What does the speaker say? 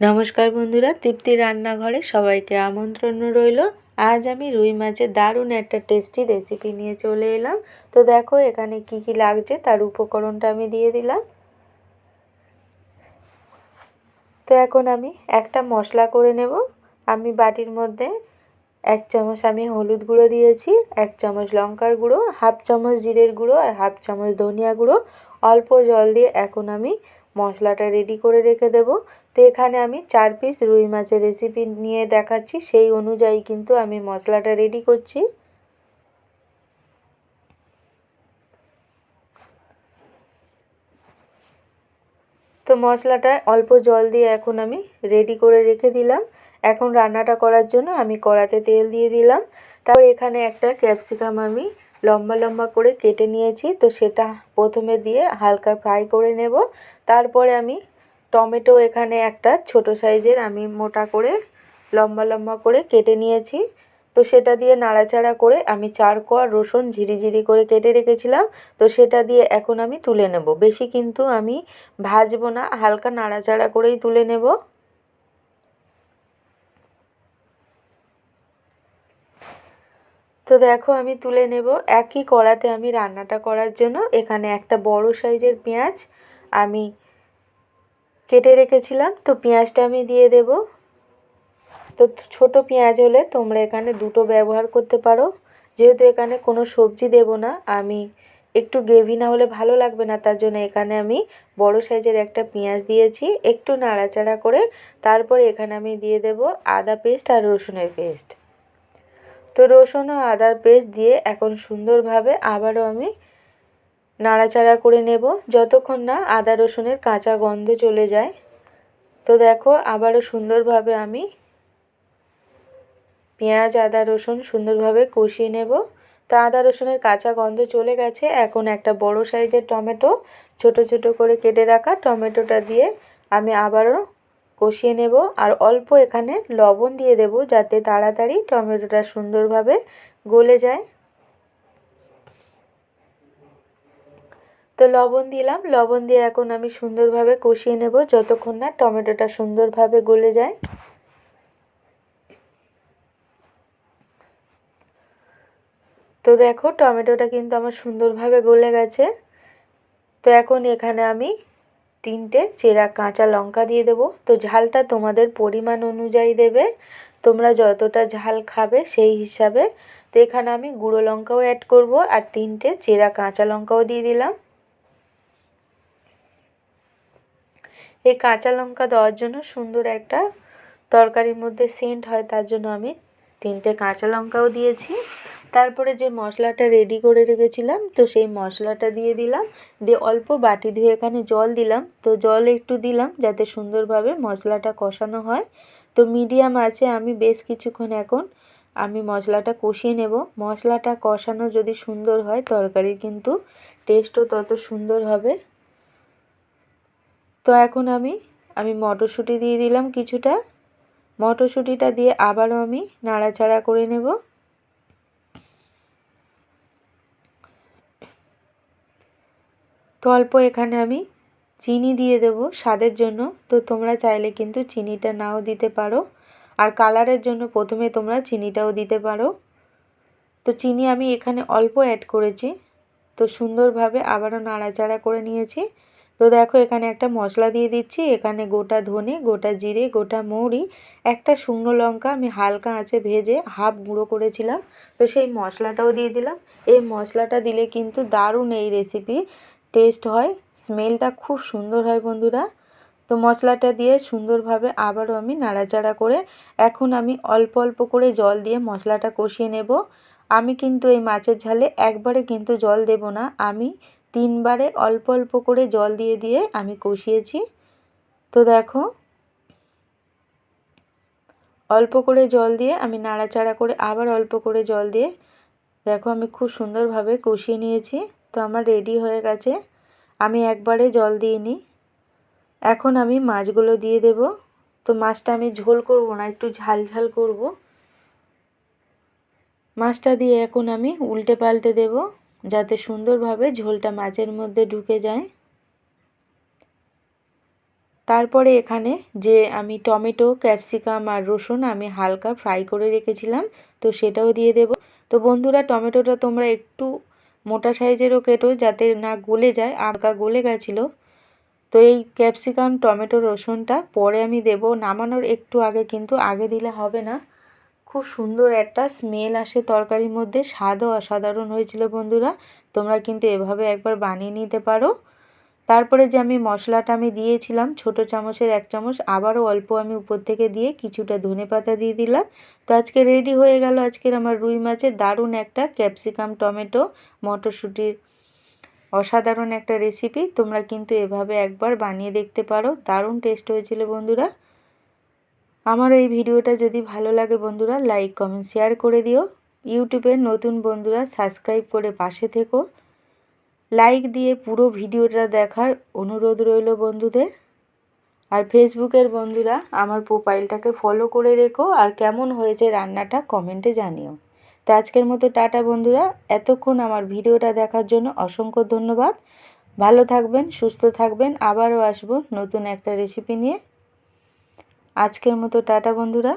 নমস্কার বন্ধুরা, তৃপ্তি রান্নাঘরে সবাইকে আমন্ত্রণ রইল। আজ আমি রুই মাছের দারুণ একটা টেস্টি রেসিপি নিয়ে চলে এলাম। তো দেখো, এখানে কি কি লাগছে, তার উপকরণটা আমি দিয়ে দিলাম। তো এখন আমি একটা মশলা করে নেব। আমি বাটির মধ্যে এক চামচ আমি হলুদ গুঁড়ো দিয়েছি, এক চামচ লঙ্কার গুঁড়ো, হাফ চামচ জিরের গুঁড়ো আর হাফ চামচ ধনিয়া গুঁড়ো। অল্প জল দিয়ে এখন আমি মশলাটা রেডি করে রেখে দেব। তো এখানে আমি চার পিস রুই মাছের রেসিপি নিয়ে দেখাচ্ছি। সেই অনুযায়ী কিন্তু আমি মশলাটা রেডি করছি। তো মশলাটা অল্প জল দিয়ে এখন আমি রেডি করে রেখে দিলাম। এখন রান্নাটা করার জন্য আমি কড়াতে তেল দিয়ে দিলাম। তারপর এখানে একটা ক্যাপসিকাম আমি লম্বা লম্বা করে কেটে নিয়েছি। তো সেটা প্রথমে দিয়ে হালকা ফ্রাই করে নেব। তারপরে আমি টমেটো এখানে একটা ছোট সাইজের আমি মোটা করে লম্বা লম্বা করে কেটে নিয়েছি। তো সেটা দিয়ে নাড়াচাড়া করে আমি চার কোয়া রসুন ঝিরিঝিরি করে কেটে রেখেছিলাম। তো সেটা দিয়ে এখন আমি তুলে নেব। বেশি কিন্তু আমি ভাজবো না, হালকা নাড়াচাড়া করেই তুলে নেব। তো দেখো আমি তুলে নেব। একই কড়াতে আমি রান্নাটা করার জন্য এখানে একটা বড় সাইজের পেঁয়াজ আমি কেটে রেখেছিলাম। তো পেঁয়াজটা আমি দিয়ে দেব। তো ছোট পেঁয়াজ হলে তোমরা এখানে দুটো ব্যবহার করতে পারো। যেহেতু এখানে কোনো সবজি দেব না, আমি একটু গ্রেভি না হলে ভালো লাগবে না, তার জন্য এখানে আমি বড় সাইজের একটা পেঁয়াজ দিয়েছি। একটু নাড়াচাড়া করে তারপরে এখানে আমি দিয়ে দেব আদা পেস্ট আর রসুনের পেস্ট। তো রসুন ও আদার পেস্ট দিয়ে এখন সুন্দরভাবে আবারও আমি নাড়াচাড়া করে নেব। যতক্ষণ না আদা রসুনের কাঁচা গন্ধ চলে যায়। তো দেখো, আবারও সুন্দরভাবে আমি পেঁয়াজ, আদা, রসুন সুন্দরভাবে কষিয়ে নেব। তো আদা রসুনের কাঁচা গন্ধ চলে গেছে। এখন একটা বড় সাইজের টমেটো, ছোট ছোট করে কেটে রাখা টমেটোটা দিয়ে আমি আবারও কষিয়ে নেব আর অল্প এখানে লবণ দিয়ে দেব যাতে তাড়াতাড়ি টমেটোটা সুন্দরভাবে গলে যায়। তো লবণ দিলাম, লবণ দিয়ে এখন আমি সুন্দরভাবে কষিয়ে নেব যতক্ষণ না টমেটোটা সুন্দরভাবে গলে যায়। তো দেখো টমেটোটা কিন্তু আমার সুন্দরভাবে গলে গেছে। তো এখন এখানে আমি তিনটে, চেরা, কাঁচা লঙ্কা দিয়ে দেবো। তো ঝালটা তোমাদের পরিমাণ অনুযায়ী দেবে। তোমরা যতটা ঝাল খাবে সেই হিসাবে। তো এখানে আমি গুঁড়ো লঙ্কাও অ্যাড করব আর তিনটে চেরা, কাঁচা লঙ্কাও দিয়ে দিলাম। এই কাঁচা লঙ্কা দেওয়ার জন্য সুন্দর একটা তরকারির মধ্যে সেন্ট হয়, তার জন্য আমি তিনটে কাঁচা লঙ্কাও দিয়েছি। তারপরে যে মশলাটা রেডি করে রেখেছিলাম, তো সেই মশলাটা দিয়ে দিলাম। দিয়ে অল্প বাটি ধুয়ে এখানে জল দিলাম। তো জল একটু দিলাম যাতে সুন্দরভাবে মশলাটা কষানো হয়। তো মিডিয়াম আছে, আমি বেশ কিছুক্ষণ এখন আমি মশলাটা কষিয়ে নেব। মশলাটা কষানো যদি সুন্দর হয়, তরকারির কিন্তু টেস্টও তত সুন্দর হবে। তো এখন আমি আমি মটরশুঁটি দিয়ে দিলাম কিছুটা। মটরশুঁটিটা দিয়ে আবারও আমি নাড়াচাড়া করে নেব। তো অল্প এখানে আমি চিনি দিয়ে দেব স্বাদের জন্য। তো তোমরা চাইলে কিন্তু চিনিটা নাও দিতে পারো। আর কালারের জন্য প্রথমে তোমরা চিনিটাও দিতে পারো। তো চিনি আমি এখানে অল্প অ্যাড করেছি। তো সুন্দরভাবে আবারও নাড়াচাড়া করে নিয়েছি। তো দেখো এখানে একটা মশলা দিয়ে দিচ্ছি। এখানে গোটা ধনে, গোটা জিরে, গোটা মৌরি, একটা শুকনো লঙ্কা আমি হালকা আঁচে ভেজে হাফ গুঁড়ো করেছিলাম। তো সেই মশলাটাও দিয়ে দিলাম। এই মশলাটা দিলে কিন্তু দারুণ এই রেসিপি টেস্ট হয় স্মেলটা খুব সুন্দর হয় বন্ধুরা। তো মশলাটা দিয়ে সুন্দরভাবে আবারও আমি নাড়াচাড়া করে এখন আমি অল্প অল্প করে জল দিয়ে মশলাটা কষিয়ে নেব। আমি কিন্তু এই মাছের ঝালে একবারে কিন্তু জল দেব না। আমি তিনবারে অল্প অল্প করে জল দিয়ে দিয়ে আমি কষিয়েছি। তো দেখো, অল্প করে জল দিয়ে আমি নাড়াচাড়া করে আবার অল্প করে জল দিয়ে দেখো আমি খুব সুন্দরভাবে কষিয়ে নিয়েছি। তো আমার রেডি হয়ে গেছে। আমি একবারে জল দিইনি এখন আমি মাছগুলো দিয়ে দেব। তো মাছটা আমি ঝোল করব না, একটু ঝাল ঝাল করব। মাছটা দিয়ে এখন আমি উল্টে পাল্টে দেব, যাতে সুন্দরভাবে ঝোলটা মাছের মধ্যে ঢুকে যায়। তারপরে এখানে যে আমি টমেটো, ক্যাপসিকাম আর রসুন আমি হালকা ফ্রাই করে রেখেছিলাম, তো সেটাও দিয়ে দেব। তো বন্ধুরা, টমেটোটা তোমরা একটু মোটা সাইজেরও কেটো যাতে না গলে যায় আঁকা গলে গেছিল। তো এই ক্যাপসিকাম, টমেটো, রসুনটা পরে আমি দেব। নামানোর একটু আগে কিন্তু আগে দিলে হবে না। খুব সুন্দর একটা স্মেল আসে তরকারির মধ্যে। স্বাদও অসাধারণ হয়েছিল বন্ধুরা। তোমরা কিন্তু এভাবে একবার বানিয়ে নিতে পারো। তারপরে যে আমি মশলাটা আমি দিয়েছিলাম, ছোট চামচের এক চামচ, আবারও অল্প আমি উপর থেকে দিয়ে কিছুটা ধনে পাতা দিয়ে দিলাম। তো আজকে রেডি হয়ে গেল আজকের আমার রুই মাছের দারুণ একটা ক্যাপসিকাম টমেটো মটরশুঁটির অসাধারণ একটা রেসিপি তোমরা কিন্তু এভাবে একবার বানিয়ে দেখতে পারো, দারুণ টেস্ট হয়েছিল বন্ধুরা। আমার এই ভিডিওটা যদি ভালো লাগে বন্ধুরা লাইক কমেন্ট শেয়ার করে দিও। ইউটিউবের নতুন বন্ধুরা সাবস্ক্রাইব করে পাশে থেকো। লাইক দিয়ে পুরো ভিডিওটা দেখার অনুরোধ রইল বন্ধুদের। আর ফেসবুকের বন্ধুরা, আমার প্রোফাইলটাকে ফলো করে রেখো আর কেমন হয়েছে রান্নাটা কমেন্টে জানিও। তো আজকের মতো টাটা বন্ধুরা। এতক্ষণ আমার ভিডিওটা দেখার জন্য অসংখ্য ধন্যবাদ। ভালো থাকবেন, সুস্থ থাকবেন। আবারও আসব নতুন একটা রেসিপি নিয়ে। আজকের মতো টাটা বন্ধুরা।